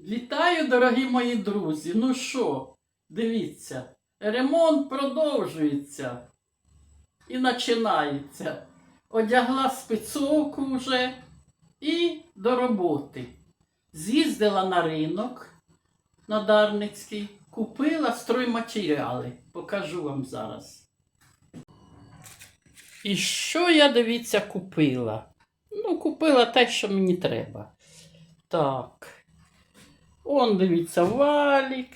Вітаю, дорогі мої друзі. Ну що, дивіться, ремонт продовжується і починається. Одягла спецовку вже і до роботи. З'їздила на ринок на Дарницький, купила стройматеріали. Покажу вам зараз. І що я, дивіться, купила? Ну, купила те, що мені треба. Так. Он, дивіться, валік.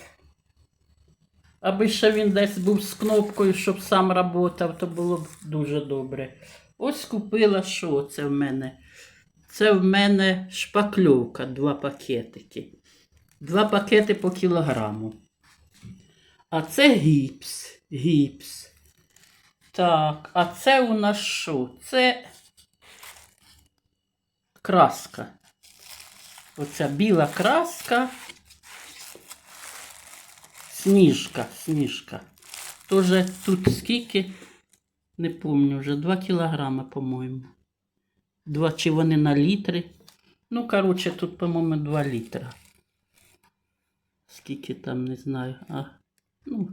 Аби ще він десь був з кнопкою, щоб сам працював, то було б дуже добре. Ось купила, що це в мене? Це в мене шпакльовка, два пакетики. Два пакети по кілограму. А це гіпс. Гіпс. Так, а це у нас що? Це краска. Оця біла краска. Сніжка, сніжка. Тоже тут скільки, не пам'ятаю вже, 2 кілограми, по-моєму. Два чи вони на літри. Ну, коротше, тут, по-моєму, 2 літра. Скільки там, не знаю. А, ну.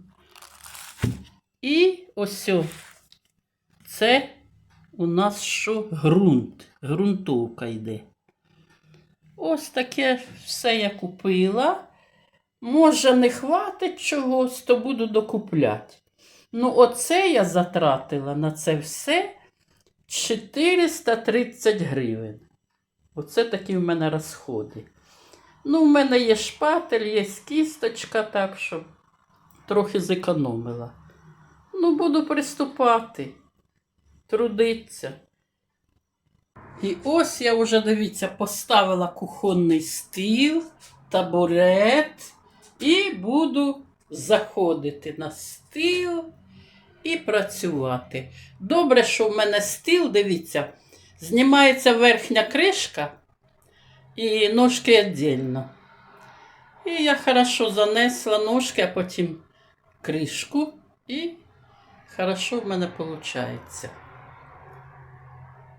І ось це у нас що? Ґрунт. Ґрунтовка йде. Ось таке все я купила. Може, не хватить чогось, то буду докупляти. Ну, оце я затратила на це все 430 гривень. Оце такі в мене розходи. Ну, в мене є шпатель, є кісточка, так що трохи зекономила. Ну, буду приступати, трудиться. І ось я вже, дивіться, поставила кухонний стіл, табурет і буду заходити на стіл і працювати. Добре, що в мене стіл, дивіться, знімається верхня кришка і ножки віддільно. І я хорошо занесла ножки, а потім кришку, і хорошо в мене виходить.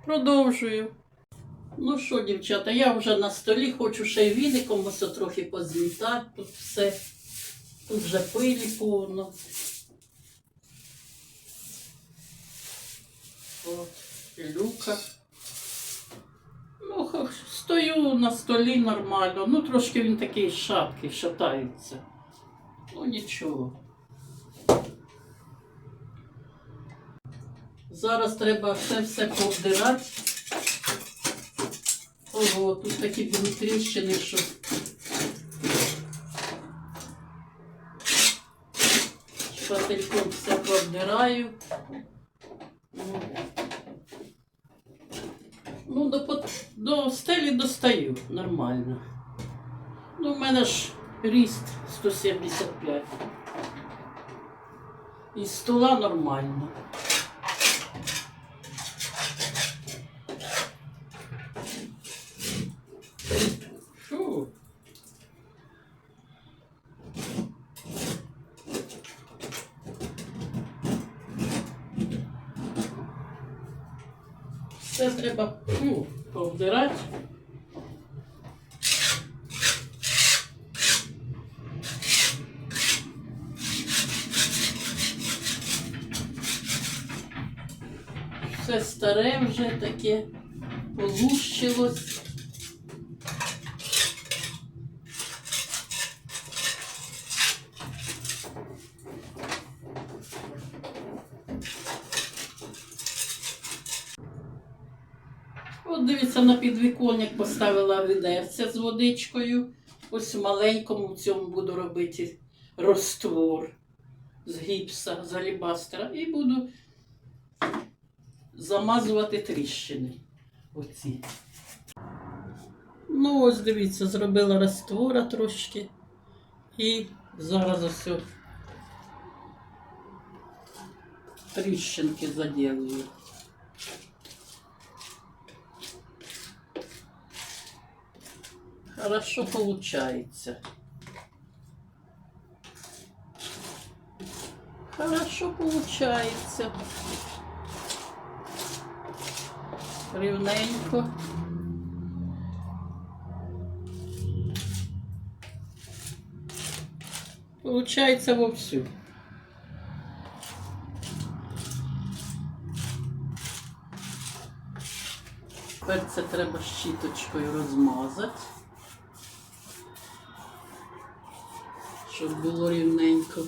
Продовжую. Ну що, дівчата, я вже на столі хочу ще й віником ось трохи позмітати. Тут все. Тут вже пилі повно. От, пилюка. Ну, стою на столі нормально. Ну, трошки він такий шаткий, шатається. Ну, нічого. Зараз треба все все повдирати. Ого, тут такі тріщини, що. Шпательком все повдираю. Ну, до, до стелі достаю нормально. Ну, в мене ж ріст 175. І стола нормально. Все треба ну, повдирати. Все старе вже таке, полущилось. От дивіться, на поставила відерця з водичкою. Ось в маленькому в цьому буду робити розтвор з гіпса, з алібастера. І буду замазувати тріщини. Оці. Ну, ось дивіться, зробила раствора трошки. І зараз ось тріщинки заділую. Хорошо получается. Хорошо получается. Рівненько. Получається вовсю. Тепер це треба щіточкою розмазати, щоб було рівненько.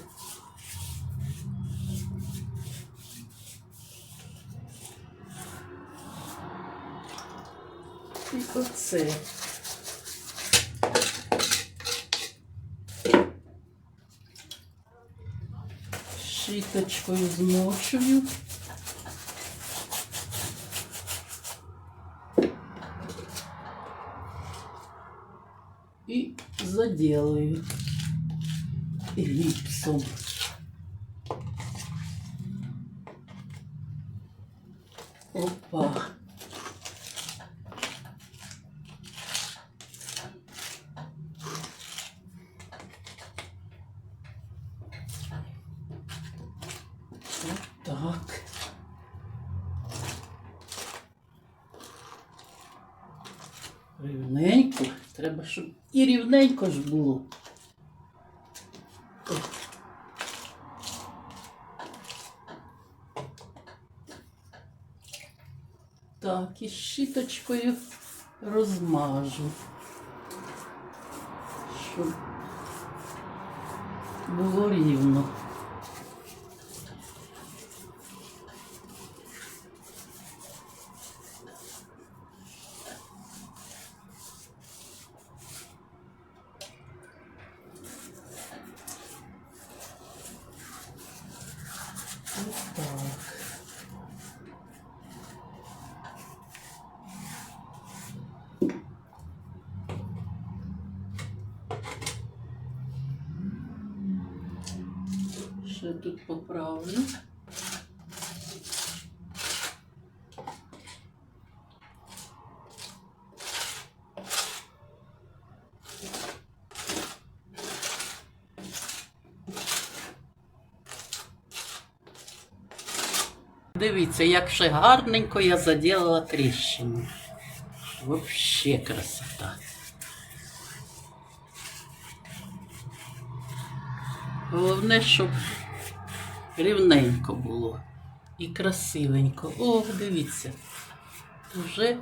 І оце. Щіточкою змочую. І заделаю Гіпсом. Опа. Так. Рівненько. Треба, щоб і рівненько ж було. І щіточкою розмажу. Щоб було рівно. Ще тут поправлю. Дивіться, як ще гарненько я заділила тріщину. Вообще красота. Головне, щоб рівненько було і красивенько. О, дивіться. Вже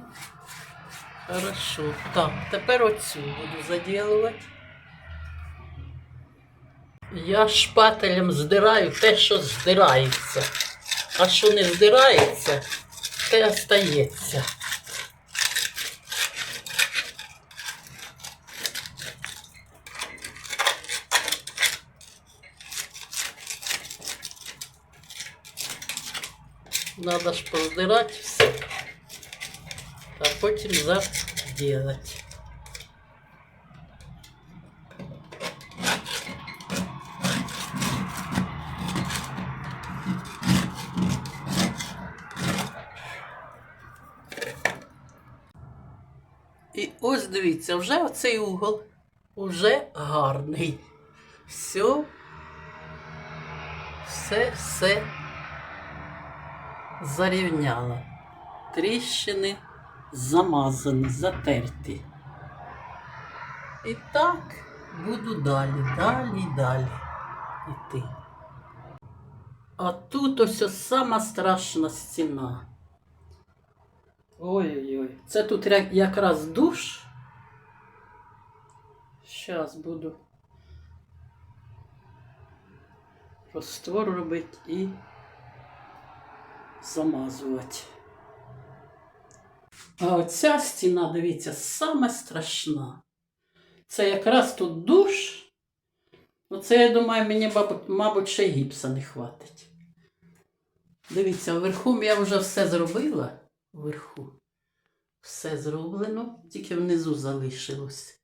хорошо. Так, тепер оцю буду заділувати. Я шпателем здираю те, що здирається. А що не здирається, те остається. Надо ж поздирати все, а потім заделать. І ось дивіться, вже оцей угол уже гарний. Все, все, все зарівняла. Тріщини замазані, затерті. І так буду далі, далі, далі йти. А тут ось сама страшна стіна. Ой-ой-ой. Це тут якраз душ. Зараз буду розтвор робити і замазувати. А оця стіна, дивіться, саме страшна. Це якраз тут душ. Оце, я думаю, мені, мабуть, ще гіпса не хватить. Дивіться, вверху я вже все зробила. Вверху. Все зроблено, тільки внизу залишилось.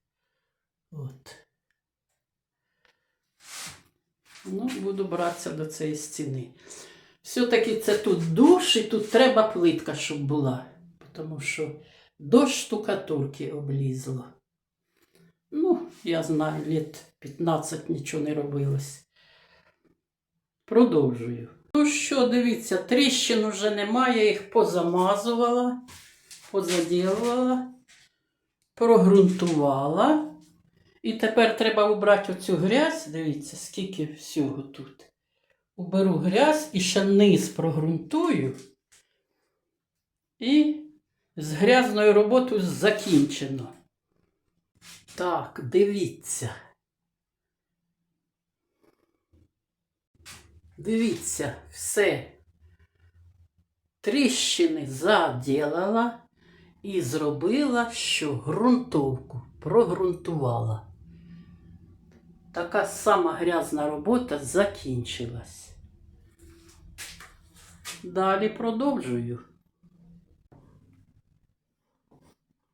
От. Ну, буду братися до цієї стіни. Все-таки це тут душ, і тут треба плитка, щоб була. Тому що до штукатурки облізло. Ну, я знаю, літ 15 нічого не робилось. Продовжую. Ну що, дивіться, тріщин вже немає, я їх позамазувала, позаділувала, прогрунтувала. І тепер треба убрати оцю грязь. Дивіться, скільки всього тут. Уберу грязь і ще низ прогрунтую. І з грязною роботою закінчено. Так, дивіться. Дивіться, все. Тріщини заділала і зробила, що ґрунтовку прогрунтувала. Така сама грязна робота закінчилась. Далі продовжую.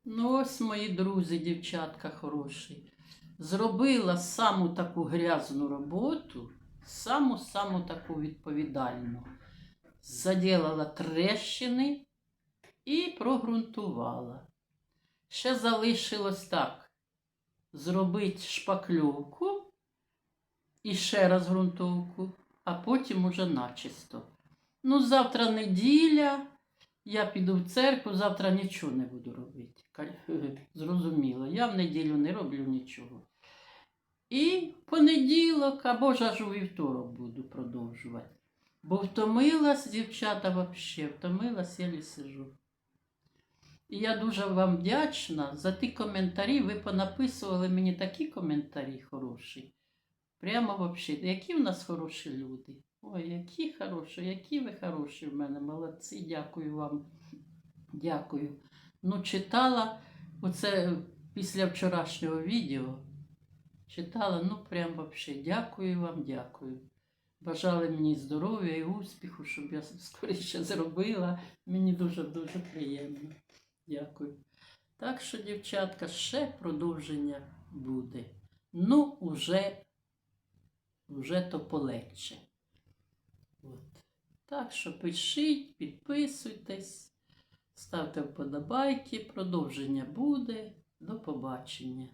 Ну, ось мої друзі, дівчатка хороші. Зробила саму таку грязну роботу, саму-саму таку відповідальну. Заділала трещини і прогрунтувала. Ще залишилось так. Зробити шпакльовку і ще раз ґрунтовку, а потім уже начисто. Ну, завтра неділя, я піду в церкву, завтра нічого не буду робити. Зрозуміло, я в неділю не роблю нічого. І понеділок або ж аж у вівторок буду продовжувати. Бо втомилась, дівчата, взагалі, втомилась, я сижу. І я дуже вам вдячна за ті коментарі. Ви понаписували мені такі коментарі хороші. Прямо взагалі, які в нас хороші люди. Ой, які хороші, які ви хороші в мене, молодці, дякую вам. Дякую. Ну, читала оце після вчорашнього відео. Читала, ну прям взагалі, дякую вам, дякую. Бажали мені здоров'я і успіху, щоб я скоріше зробила. Мені дуже-дуже приємно. Дякую. Так що, дівчатка, ще продовження буде. Ну, уже, уже то полегче. От. Так що пишіть, підписуйтесь, ставте вподобайки, продовження буде. До побачення.